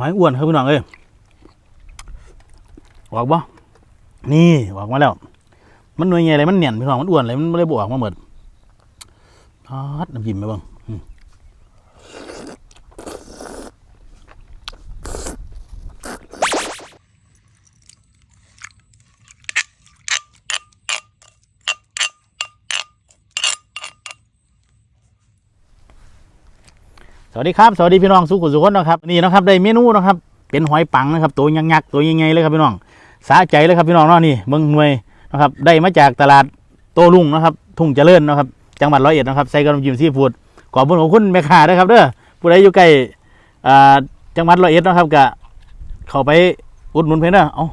หอยอ้วนครับพี่น้องเอ้ยออกบ่นี่ออกมาแล้ว มันหน่วยใหญ่อะไรมันเหนียนพี่น้องมันอ้วนอะไรมันไม่ได้บอกมาหมือนทอดน้ำจิ้มไปบ้าง สวัสดีครับ สวัสดีพี่น้องสุขุสุขคนนะครับนี่นะครับได้เมนูนะครับเป็นหอยปังนะครับตัวยักษ์ๆตัวใหญ่ๆเลยครับพี่น้องสาใจเลยครับพี่น้องเนาะนี่เมืองหน่วยนะครับได้มาจากตลาดโตลุงนะครับ ทุ่งเจริญนะครับจังหวัดร้อยเอ็ดนะครับใส่กระดมจิ้มซีฟูดขอบคุณของคุณแม่ค้าด้วยครับเด้อผู้ใดอยู่ใกล้อ่าจังหวัดร้อยเอ็ดนะครับก็เข้าไปอุดหนุนเพิ่นเด้อเอา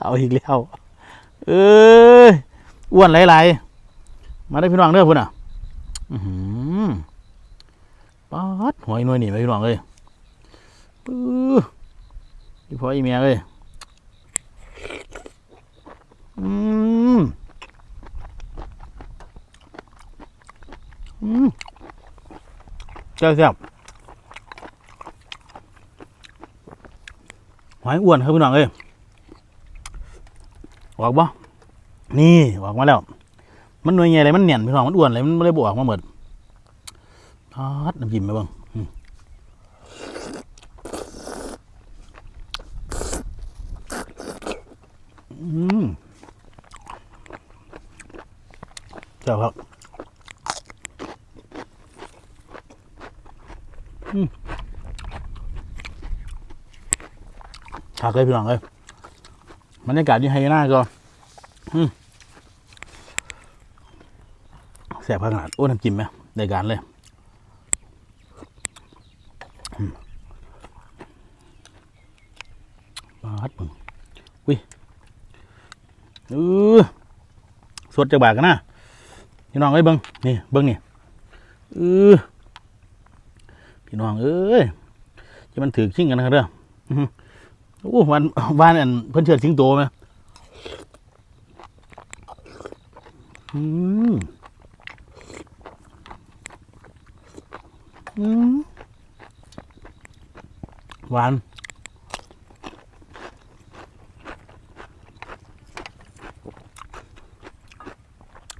เอาอีกแล้วเอ้ยอ้วนหลายๆมาได้พี่น้องเด้อพุ่นอะอือ ป๊าดหอยหน่วยนี่ไปพี่น้องเลยปื้อพี่พ่ออีเมียเลยอืมอืมเจ้าแซ่บหอยอ้วนครับพี่น้องเอ้ยออกบ่นี่ออกมาแล้ว มันหน่วยใหญ่อะไรมันเหนียนพี่น้องมันอ้วนอะไรมันไม่ได้บออกมาหมด ทอดน้ำจิ้มไปเบ้างอืมเจ้าครับฉากเลยพี่น้องเลยบรรยากาศที่ไฮน่าก็แสบขนาด โอ้น้ำจิ้มไหมได้การเลยอืมปาดมึงอุ้ยเออ สวดจากบากกันนะพี่น้องเอ้ยเบิ้งนี่เบิ้งนี่เออพี่น้องเอ้ยจะมันถือชิงกันนะครับเด้ออื้อหือโอ้วันวันอันเพิ่นเชิดสิงโตไหมอืมอืมหวาน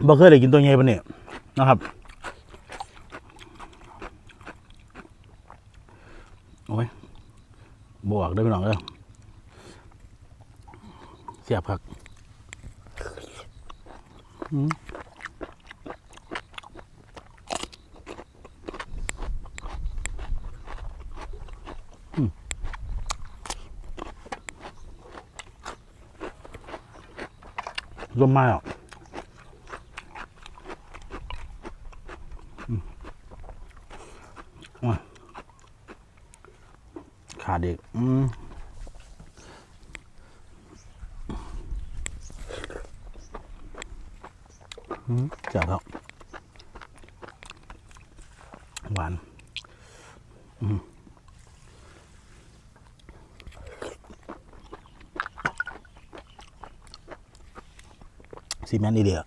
บ่เคยได้กินตัวใหญ่ปานนี้นะครับโอ้ยบวกได้ไปหน่อยเด้อเสียบครับอืมมลมมาอะอืมอะขาดอีกอืม อืมเจ๋งครับ หวานอืมซีเมนต์อีเดีย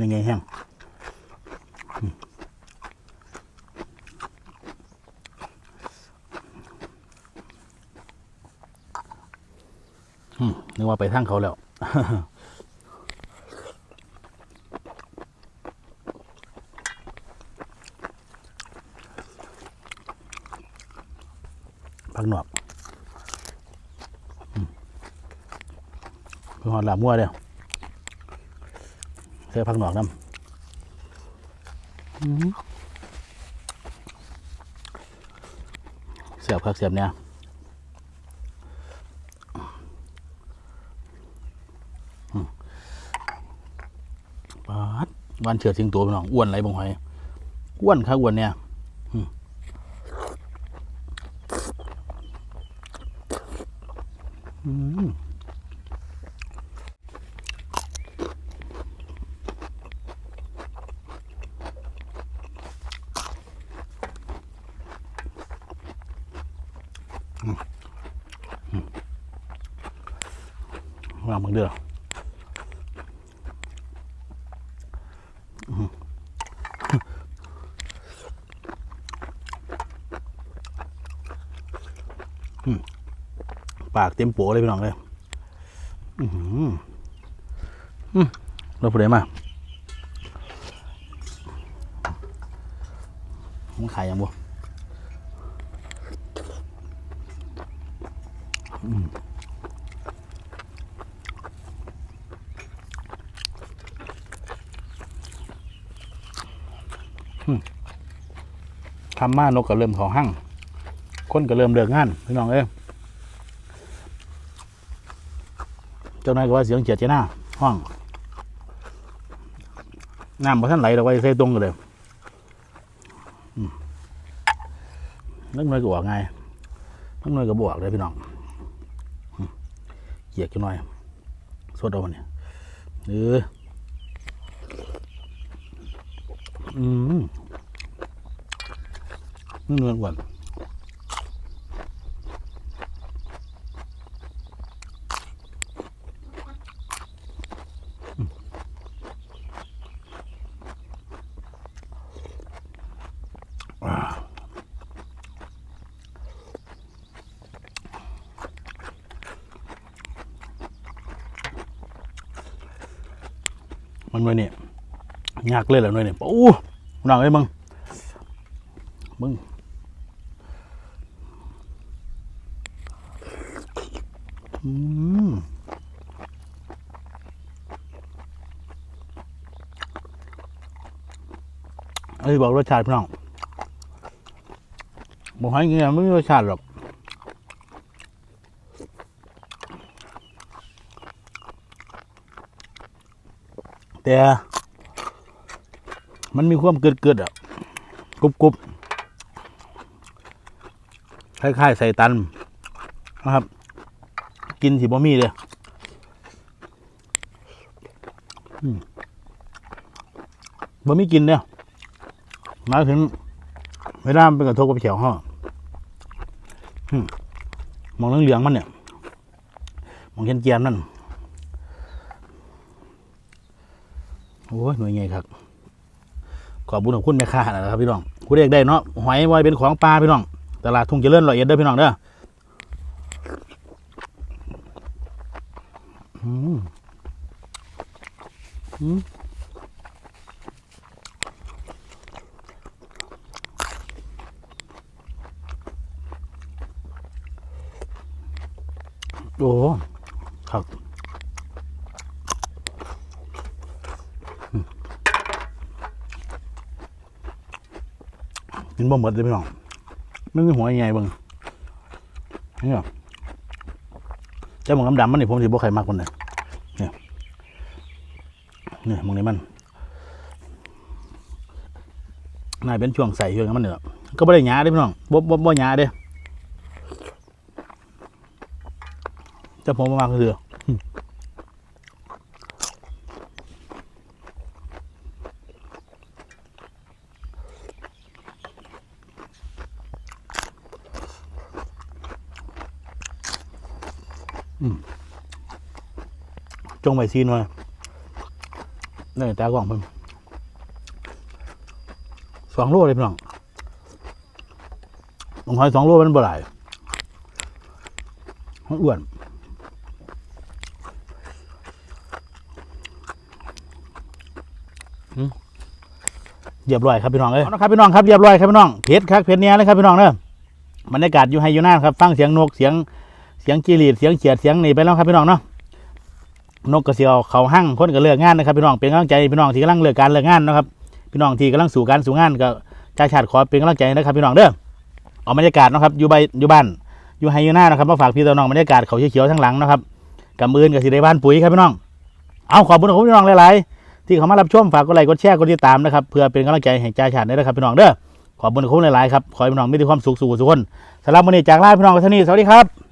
ยังไงแห้งอืมอืม นึกว่าไปทางเขาแล้วพักหนวกอืมเพื่อหอดหลาบมั่วเดียวเสื้อพักหนวกน้ำเสียบครับเสียบเนี่ยอืมปา วันเชือดสิงโตพี่น้องอ้วนไรบงหอยอ้วนครับอ้วนเนี่ยอืมอืมอืมวางมึงเด้อ ปากเต็มโปเลยพี่น้องเลยอือหืออืมเราพูดได้มามันขายยังบ่ทำมานกก็เริ่มเขาหั่งคนก็เริ่มเลิกงานพี่น้องเอ้ยเจ้านายก็ว่าเสียงเจียดเจหน้าห้องน้ำมาท่านไหลเราไว้ใส่ตรงกันเลยนักน่วยก็บอกไงนักน่วยก็บอกเลยพี่น้องอืมเกียกจังหน่อยสดเอาเนี่ยเอออืมนี่เนื้อก่อน มันหน่วยนี่ยยากเลยแหละหน่วยนี่โอ้หนังเลยมึงมึงอืมไอ้บอกรสชาติพี่น้องบอกให้เงี้ยไม่มีรสชาติหรอก แต่ มันมีความเกิดเกิดอะกรุบกรุบคล้ายๆใส่ตันนะครับ กินสิบ่มีเลยอืมบ่มีกินเนี่ยหมายถึงเวลามันเป็นกระทบกับเฉียวห่ออืมองเหลืองๆมันเนี่ย มองเขียนเจียนนั่น โอ้ยหน่วยไงครับขอบบุญของคุณแม่ค้านะครับพี่น้องคุณเรียกได้เนาะหอยไว้เป็นของปลาพี่น้องตลาดทุ่งเจริญร้อยเอ็ดเด้อพี่น้องเด้ออืมอืมโอ้ครับ กินบ่หมดเลยพี่น้องมันมีหัวใหญ่เบิ่งเนี่ยเจ้าหมองดำๆมันนี่ผมสิบ่ใครมากคนเลยเนี่ยเนี่ยหมองนี้มันนายเป็นช่วงใส่ช่วงนั้นมันเนี่ยก็ไม่ได้หยาเด้พี่น้องบ่บ่บ่หยาเด้เจ้าผมมากคือ จงไปซีนมานี่ตากล่องเพิ่มสองโลเลยพี่น้องลงหอยสองโลมันบ่หลายมันอ้วนเรียบร้อยครับพี่น้องเอ้ยนะครับพี่น้องครับเรียบร้อยครับพี่น้องเพชรครับเพชรเนี้ยเลยครับพี่น้องเนอะบรรยากาศอยู่ไฮอยู่น้าครับฟังเสียงนกเสียงเสียงจีรีดเสียงเขียดเสียงนี่ไปแล้วครับพี่น้องเนาะ นกกระเสียวเขาหั่งคนก็เลิกงานนะครับพี่น้องเป็นกำลังใจพี่น้องที่กำลังเลิกการเลิกงานนะครับพี่น้องที่กำลังสู่การสู่งานก็ชาชาติขอเป็นกำลังใจนะครับพี่น้องเด้อเอาบรรยากาศนะครับอยู่ใบอยู่บ้านอยู่ไฮยูน่านะครับมาฝากพี่น้องบรรยากาศเขาเขียวๆทั้งหลังนะครับกับมือนกับสีได้บ้านปุ๋ยครับพี่น้อง เอาขอบคุณคุณพี่น้องหลายๆ ที่เขามารับชมฝากกดไลค์กดแชร์กดติดตามนะครับเพื่อเป็นกำลังใจให้จ่าชาด้นะครับพี่น้องเด้อขอบคุณคุณหลายๆครับขอให้พี่น้องมีความสุขสุขสุขคนสำหรับวันนี้จากลาพี่น้องกันท่านี้สวัสดีครับ